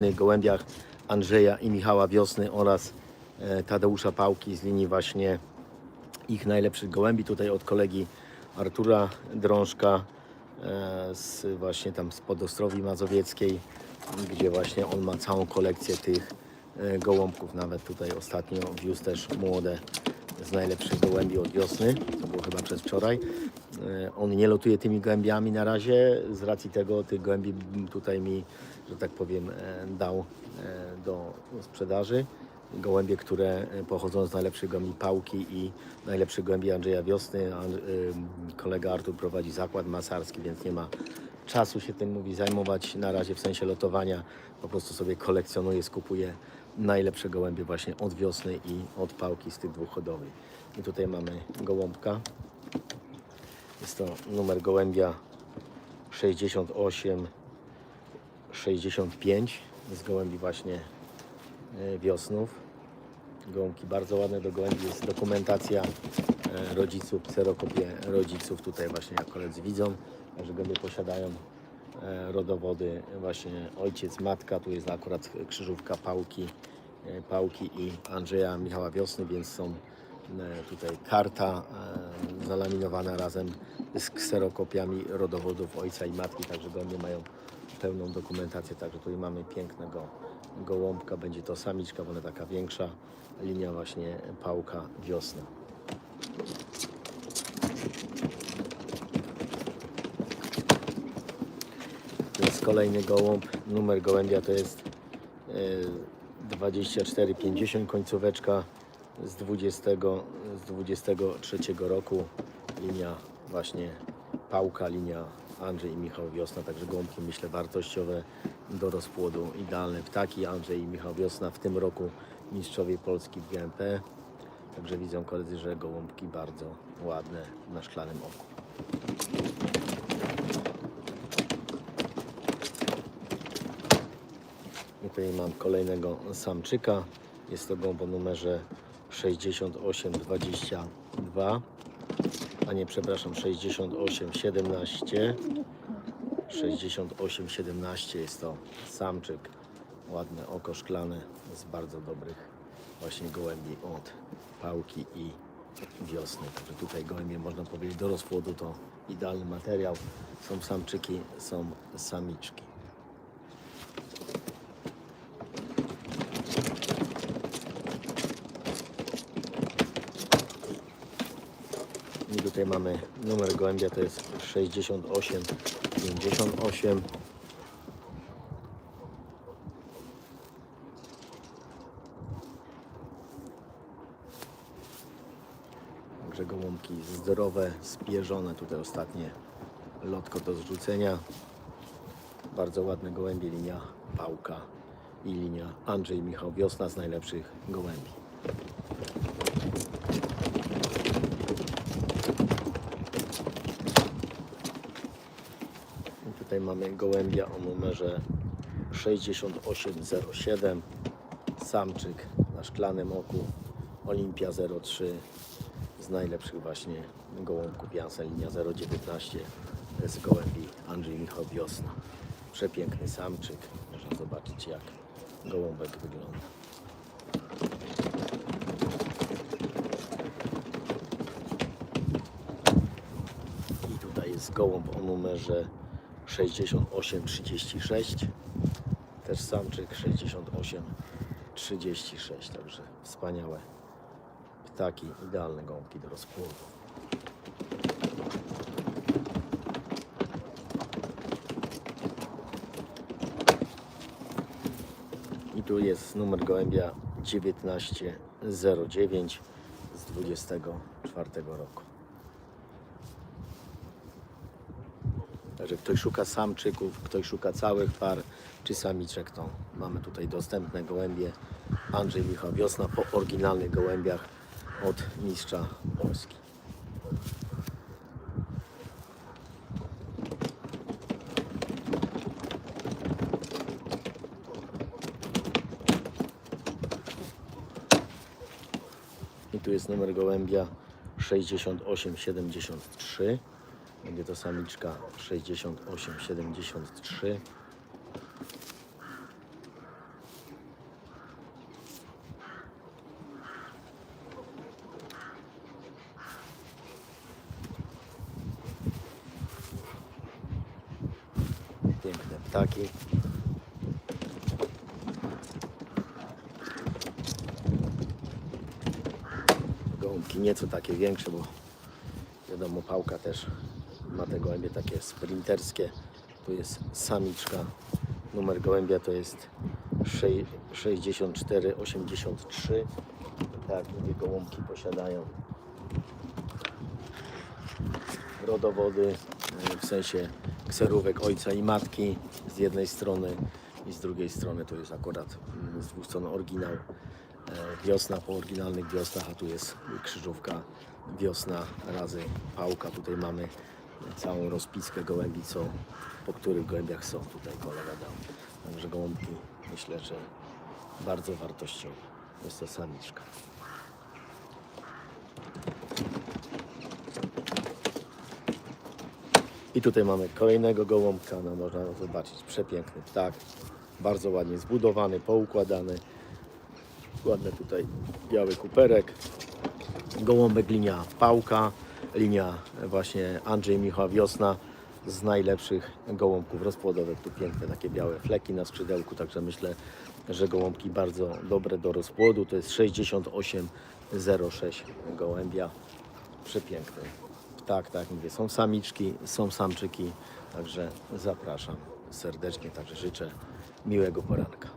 gołębiach Andrzeja i Michała Wiosny oraz e, Tadeusza Pałki z linii właśnie ich najlepszych gołębi. Tutaj od kolegi Artura Drążka e, z właśnie tam z Podostrowi Mazowieckiej, gdzie właśnie on ma całą kolekcję tych e, gołąbków. Nawet tutaj ostatnio wiózł też młode z najlepszych gołębi od wiosny. To było chyba przez wczoraj. E, On nie lotuje tymi gołębiami na razie. Z racji tego tych gołębi tutaj mi, że tak powiem, e, dał e, do sprzedaży. Gołębie, które pochodzą z najlepszych gołębi Pałki i najlepszych gołębi Andrzeja Wiosny. Kolega Artur prowadzi zakład masarski, więc nie ma czasu się tym mówi zajmować na razie w sensie lotowania. Po prostu sobie kolekcjonuje, skupuje najlepsze gołębie właśnie od wiosny i od pałki z tych dwóch hodowli. I tutaj mamy gołąbka. Jest to numer gołębia 68 65 z gołębi właśnie e, wiosnów. Gołąbki bardzo ładne do gołębi. Jest dokumentacja e, rodziców, kserokopie rodziców tutaj właśnie jak koledzy widzą, że gołębie posiadają rodowody właśnie ojciec, matka. Tu jest akurat krzyżówka Pałki, e, Pałki i Andrzeja Michała Wiosny, więc są e, tutaj karta e, zalaminowana razem z kserokopiami rodowodów ojca i matki, także gołębie mają pełną dokumentację. Także tutaj mamy pięknego gołąbka, będzie to samiczka, bo ona taka większa, linia właśnie Pałka Wiosna. To jest kolejny gołąb. Numer gołębia to jest e, 2450 końcóweczka z 20, z 23 roku. Linia właśnie Pałka, linia Andrzej i Michał Wiosna, także gołąbki myślę wartościowe do rozpłodu. Idealne ptaki Andrzej i Michał Wiosna w tym roku mistrzowie Polski w GMP. Także widzą koledzy, że gołąbki bardzo ładne na szklanym oku. I tutaj mam kolejnego samczyka. Jest to gołąb o numerze 6822. A nie, przepraszam, 6817. 6817 jest to samczyk. Ładne oko szklane z bardzo dobrych właśnie gołębi od pałki i wiosny. Także tutaj gołębie można powiedzieć do rozpłodu to idealny materiał. Są samczyki, są samiczki. I tutaj mamy numer gołębia, to jest 6858. Także gołąbki zdrowe, spierzone. Tutaj ostatnie lotko do zrzucenia. Bardzo ładne gołębie, linia Pałka i linia Andrzej Michał Wiosna z najlepszych gołębi. I tutaj mamy gołębia o numerze 6807. Samczyk na szklanym oku. Olimpia 03 z najlepszych właśnie gołąbków Jansen linia 019 z gołębi Andrzej Michał Wiosna. Przepiękny samczyk. Można zobaczyć jak gołąbek wygląda. I tutaj jest gołąb o numerze 6836. Też samczyk 6836. Także wspaniałe ptaki, idealne gąbki do rozpłodu. I tu jest numer gołębia 1909 z 24 roku. Także ktoś szuka samczyków, ktoś szuka całych par czy samiczek, to mamy tutaj dostępne gołębie. Andrzej Michał Wiosna po oryginalnych gołębiach od mistrza Polski. I tu jest numer gołębia 6873. Będzie to samiczka 68-73. Piękne ptaki. Gołąbki nieco takie większe, bo wiadomo pałka też ma te gołębie takie sprinterskie. Tu jest samiczka. Numer gołębia to jest sze- 6483. Tak mówię, gołąbki posiadają rodowody, e, w sensie kserówek ojca i matki z jednej strony i z drugiej strony to jest akurat mm, z dwóch stron oryginał. E, Wiosna po oryginalnych wiosnach, a tu jest krzyżówka wiosna razy pałka. Tutaj mamy całą rozpiskę gołębi, co, po których gołębiach są. Tutaj kolega dał. Także gołąbki myślę, że bardzo wartościowe. Jest to samiczka. I tutaj mamy kolejnego gołąbka, no można zobaczyć, przepiękny ptak, bardzo ładnie zbudowany, poukładany. Ładny tutaj biały kuperek, gołąbek linia Pałka, linia właśnie Andrzej Michał Wiosna z najlepszych gołąbków rozpłodowych. Tu piękne takie białe fleki na skrzydełku, także myślę, że gołąbki bardzo dobre do rozpłodu. To jest 6806 gołębia, przepiękny tak jak mówię, są samiczki, są samczyki, także zapraszam serdecznie, także życzę miłego poranka.